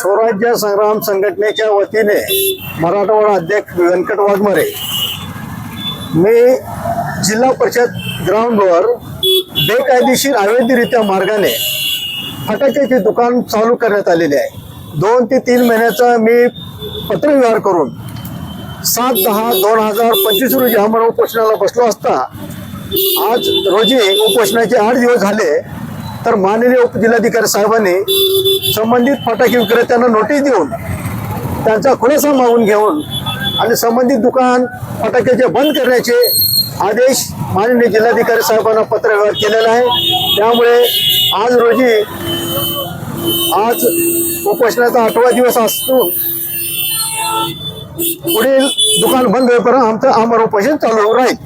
स्वराज्य संग्राम संघटनेच्या वतीने मराठवाडा अध्यक्ष व्यंकट वाघमारे मी जिल्हा परिषद ग्राउंडवर बेकायदेशीर अवैधरित्या मार्गाने फटाक्याचे दुकान चालू करण्यात आलेले आहे. दोन ते तीन महिन्याचा मी पत्रव्यवहार करून सात दहा दोन हजार पंचवीस रोजी आम्हाला उपोषणाला बसलो असता आज रोजी उपोषणाचे आठ दिवस झाले. तर माननीय उपजिल्हाधिकारी साहेबांनी संबंधित फटाके विक्रेत्यांना नोटीस देऊन त्यांचा खुलासा मागून घेऊन आणि संबंधित दुकान फटाक्याचे बंद करण्याचे आदेश माननीय जिल्हाधिकारी साहेबांना पत्रव्यवहार केलेला आहे. त्यामुळे आज रोजी आज उपोषणाचा आठवा दिवस असून पुढील दुकान बंद होईपर्यंत आमचं आमरण उपोषण चालू राहील.